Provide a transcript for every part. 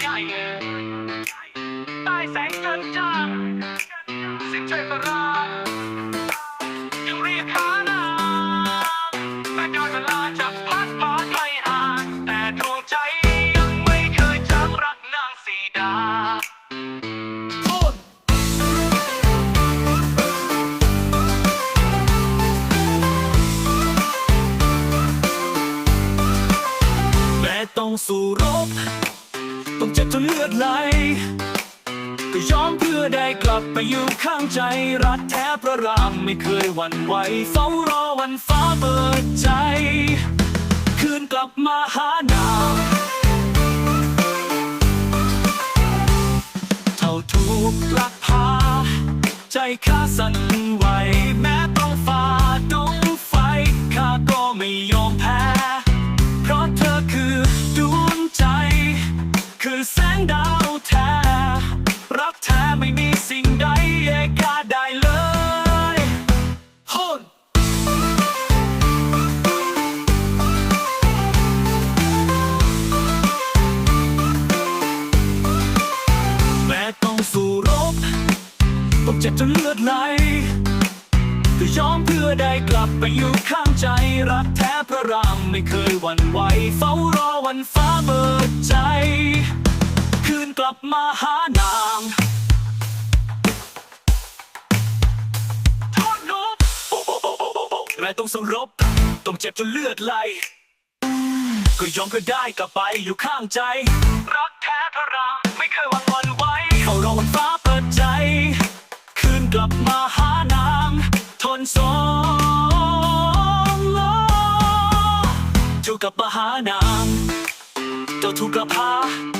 ใหญ่ใต้แสงจันทร์จ้าสิ้นใจประรายังเรียกหานางแม้การเวลาจะพัดพาไปห่างแต่ดวงใจยังไม่เคยจางรักนางสีดาแม้ต้องสู้รบ ต้องเจ็บจนเลือดไหล ก็ยอมเพื่อได้กลับไปอยู่ข้างใจ รักแท้พระรามไม่เคยหวั่นไหวเฝ้ารอวันฟ้าเปิดใจ คืนกลับมาหาหนางเท่าถูกลักพา ใจข้าสั่นไหว บต้องเจ็บจนเลือดไหลก็ยอมเพื่อได้กลับไปอยู่ข้างใจรักแท้พระรามไม่เคยหวั่นไหวเฝ้ารอวันฟ้าเปิดใจ คืนกลับมาหานางโทษนบแม้ต้องสรบต้องเจ็บจนเลือดไหลก็ยอมเพื่อได้กลับไปอยู่ข้างใจ รักแท้พระรามานางเจ้าถูกกลับพา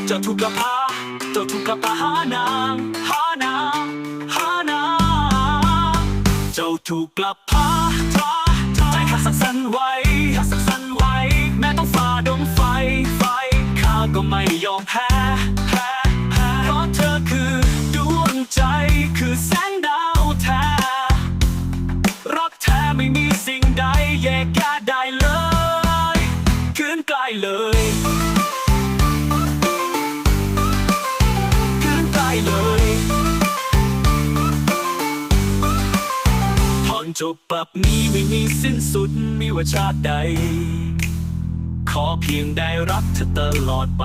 เจ้าถูกกลับพาเจ้าถูกกลับมาหานางหานางหานางเจ้าถูกกลับพาทาทาใจข้าสั่นสั่นไหวข้าสั่นสั่นไหวแม้ต้องฝ่าดงไฟไฟข้าก็ไม่ยอมแพ้แพ้แพ้เพราะเธอคือดวงใจคือแสงดาวแท้รักแท้ไม่มีสิ่งใดแยกแยะได้ จบแบบนี้ไม่มีสิ้นสุดไม่ว่าชาติใด ขอเพียงได้รักเธอตลอดไป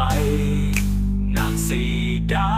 นางสีดา